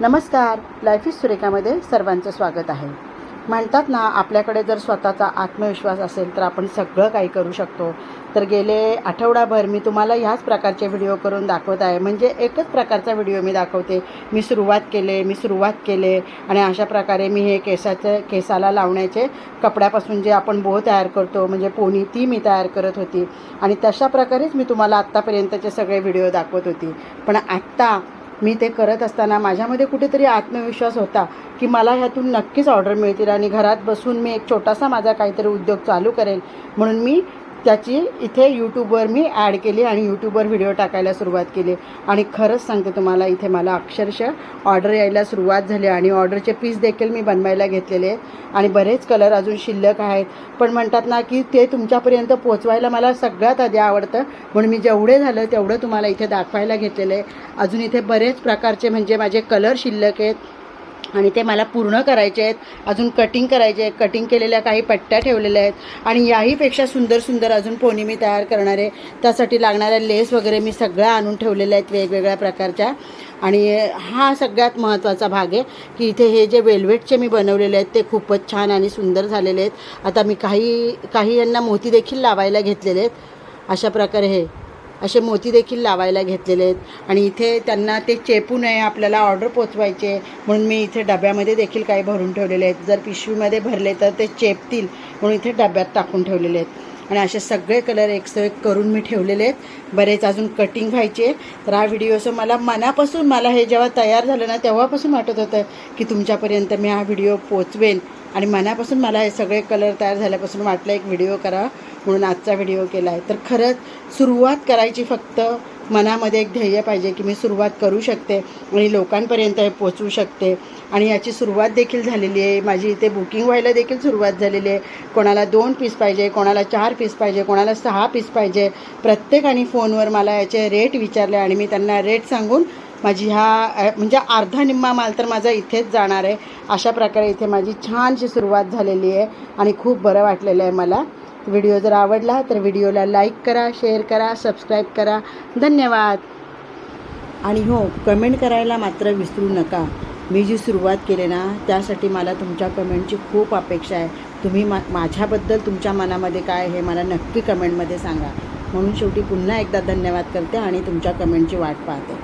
नमस्कार. Life is सुरेखामध्ये सर्वांचं स्वागत आहे. म्हणतात ना आपल्याकडे जर स्वतःचा आत्मविश्वास असेल तर आपण सगळं काही करू शकतो. तर गेले आठवडाभर मी तुम्हाला ह्याच प्रकारचे व्हिडिओ करून दाखवत आहे. म्हणजे एकच प्रकारचा व्हिडिओ मी दाखवते. मी सुरुवात केले मी सुरुवात केले आणि अशा प्रकारे मी हे केसाचे केसाला लावण्याचे कपड्यापासून जे आपण बो तयार करतो म्हणजे पोनी ती मी तयार करत होती. आणि तशा प्रकारेच मी तुम्हाला आत्तापर्यंतचे सगळे व्हिडिओ दाखवत होती. पण आत्ता मी ते करत असताना माझ्यामध्ये कुठेतरी आत्मविश्वास होता की मला ह्यातून नक्कीच ऑर्डर मिळतील आणि घरात बसून मी एक छोटासा माझा काहीतरी उद्योग चालू करेन. म्हणून मी त्याची इथे यूट्यूबवर मी ॲड केली आणि यूट्यूबवर व्हिडिओ टाकायला सुरुवात केली. आणि खरंच सांगते तुम्हाला इथे मला अक्षरशः ऑर्डर यायला सुरुवात झाली आणि ऑर्डरचे पीस देखील मी बनवायला घेतलेले आहेत. आणि बरेच कलर अजून शिल्लक आहेत. पण म्हणतात ना की ते तुमच्यापर्यंत पोचवायला मला सगळ्यात आधी आवडतं. म्हणून मी जेवढे झालं तेवढं तुम्हाला इथे दाखवायला घेतलेलं आहे. अजून इथे बरेच प्रकारचे म्हणजे माझे कलर शिल्लक आहेत. आणि ते मला पूर्ण करायचे आहेत. अजून कटिंग करायचे आहेत. कटिंग केलेल्या काही पट्ट्या ठेवलेल्या आहेत. आणि याहीपेक्षा सुंदर सुंदर अजून पोनी मी तयार करणार. आहे त्यासाठी लागणाऱ्या लेस वगैरे मी सगळ्या आणून ठेवलेल्या आहेत वेगवेगळ्या प्रकारच्या. आणि हा सगळ्यात महत्त्वाचा भाग आहे की इथे हे जे वेल्वेटचे मी बनवलेले आहेत ते खूपच छान आणि सुंदर झालेले आहेत. आता मी काही काही यांना मोती देखील लावायला घेतलेले आहेत. अशा प्रकारे हे असे मोती देखील लावायला घेतलेले आहेत. आणि इथे त्यांना ते चेपू नये आपल्याला ऑर्डर पोचवायचे म्हणून मी इथे डब्यामध्ये देखील काही भरून ठेवलेले आहेत. जर पिशवीमध्ये भरले तर ते चेपतील म्हणून इथे डब्यात टाकून ठेवलेले आहेत. आणि असे सगळे कलर एक एक करून मी ठेवलेले आहेत. बरेच अजून कटिंग व्हायचे तर हा व्हिडिओ असं मला मनापासून मला हे जेव्हा तयार झालं ना तेव्हापासून वाटत होतं की तुमच्यापर्यंत मी हा व्हिडिओ पोचवेन. आणि मनापासून मला हे सगळे कलर तयार झाल्यापासून वाटलं एक व्हिडिओ करा म्हणून आजचा व्हिडिओ केला आहे तर खरंच सुरुवात करायची फक्त मनामध्ये एक ध्येय पाहिजे की मी सुरुवात करू शकते आणि लोकांपर्यंत हे पोचवू शकते. आणि याची सुरुवात देखील झालेली आहे. माझी इथे बुकिंग व्हायला देखील सुरुवात झालेली आहे. कोणाला दोन पीस पाहिजे कोणाला चार पीस पाहिजे कोणाला सहा पीस पाहिजे. प्रत्येकाने फोनवर मला याचे रेट विचारले आणि मी त्यांना रेट सांगून माझी ह्या म्हणजे अर्धा निम्मा माल तर माझा इथेच जाणार आहे. अशा प्रकारे इथे माझी छानशी सुरुवात झालेली आहे आणि खूप बरं वाटलेलं आहे मला. व्हिडिओ जर आवडला तर व्हिडिओला लाईक करा शेअर करा सबस्क्राईब करा. धन्यवाद. आणि हो कमेंट करायला मात्र विसरू नका. मी जी सुरुवात केली ना त्यासाठी मला तुमच्या कमेंटची खूप अपेक्षा आहे. तुम्ही मा माझ्याबद्दल तुमच्या मनामध्ये काय हे मला नक्की कमेंटमध्ये सांगा. म्हणून शेवटी पुन्हा एकदा धन्यवाद करते आणि तुमच्या कमेंटची वाट पाहते.